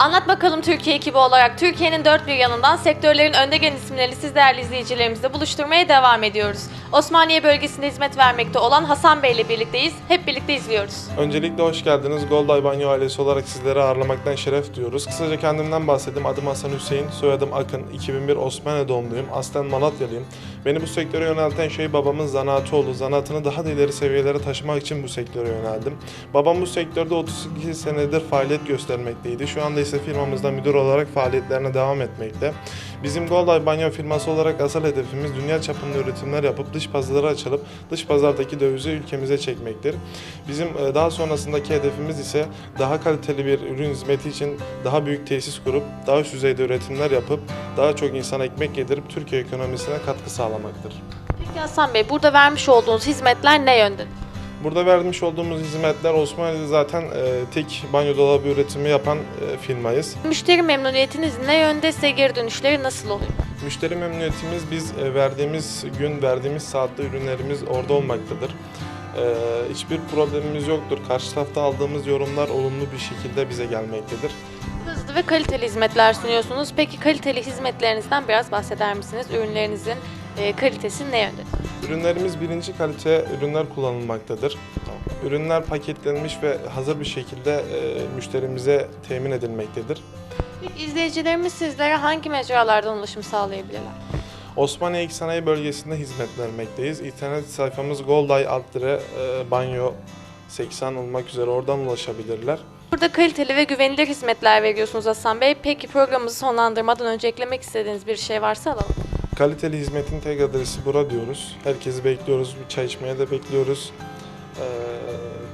Anlat bakalım Türkiye ekibi olarak Türkiye'nin dört bir yanından sektörlerin önde gelen isimlerini siz değerli izleyicilerimizle buluşturmaya devam ediyoruz. Osmaniye bölgesinde hizmet vermekte olan Hasan Bey ile birlikteyiz. Hep birlikte izliyoruz. Öncelikle hoş geldiniz. Golday Banyo ailesi olarak sizleri ağırlamaktan şeref duyuyoruz. Kısaca kendimden bahsedeyim. Adım Hasan Hüseyin, soyadım Akın. 2001 Osmaniye doğumluyum. Aslen Malatyalıyım. Beni bu sektöre yönelten şey babamın zanaatı oldu. Zanaatını daha da ileri seviyelere taşımak için bu sektöre yöneldim. Babam bu sektörde 32 senedir faaliyet göstermekteydi. Şu anda ise firmamızda müdür olarak faaliyetlerine devam etmekte. Bizim Golday Banyo firması olarak asıl hedefimiz dünya çapında üretimler yapıp dış pazarlara açılıp dış pazardaki dövizi ülkemize çekmektir. Bizim e, daha sonrasındaki hedefimiz ise daha kaliteli bir ürün hizmeti için daha büyük tesis kurup daha üst düzeyde üretimler yapıp daha çok insana ekmek yedirip Türkiye ekonomisine katkı sağlamaktır. Peki Hasan Bey burada vermiş olduğunuz hizmetler ne yönde? Burada vermiş olduğumuz hizmetler Osmanlı'da zaten e, tek banyo dolabı üretimi yapan e, firmayız. Müşteri memnuniyetiniz ne yönde size geri dönüşleri nasıl oluyor? Müşteri memnuniyetimiz biz e, verdiğimiz gün, verdiğimiz saatte ürünlerimiz orada olmaktadır. E, hiçbir problemimiz yoktur. Karşı tarafta aldığımız yorumlar olumlu bir şekilde bize gelmektedir. Hızlı ve kaliteli hizmetler sunuyorsunuz. Peki kaliteli hizmetlerinizden biraz bahseder misiniz? Ürünlerinizin e, kalitesi ne yönde? Ürünlerimiz birinci kalite ürünler kullanılmaktadır. Ürünler paketlenmiş ve hazır bir şekilde e, müşterimize temin edilmektedir. Peki izleyicilerimiz sizlere hangi mecralardan ulaşım sağlayabilirler? Osmaniye İlk Sanayi Bölgesi'nde hizmet vermekteyiz. İnternet sayfamız Golday Altıre e, Banyo 80 olmak üzere oradan ulaşabilirler. Burada kaliteli ve güvenilir hizmetler veriyorsunuz Hasan Bey. Peki programımızı sonlandırmadan önce eklemek istediğiniz bir şey varsa alalım. Kaliteli hizmetin tek adresi bura diyoruz. Herkesi bekliyoruz. Bir çay içmeye de bekliyoruz. Ee,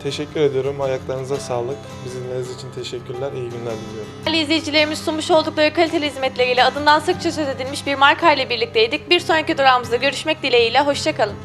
teşekkür ediyorum. Ayaklarınıza sağlık. Bizi dinlediğiniz için teşekkürler. İyi günler diliyorum. Değerli izleyicilerimiz sunmuş oldukları kaliteli hizmetleriyle adından sıkça söz edilmiş bir marka ile birlikteydik. Bir sonraki durağımızda görüşmek dileğiyle. Hoşçakalın.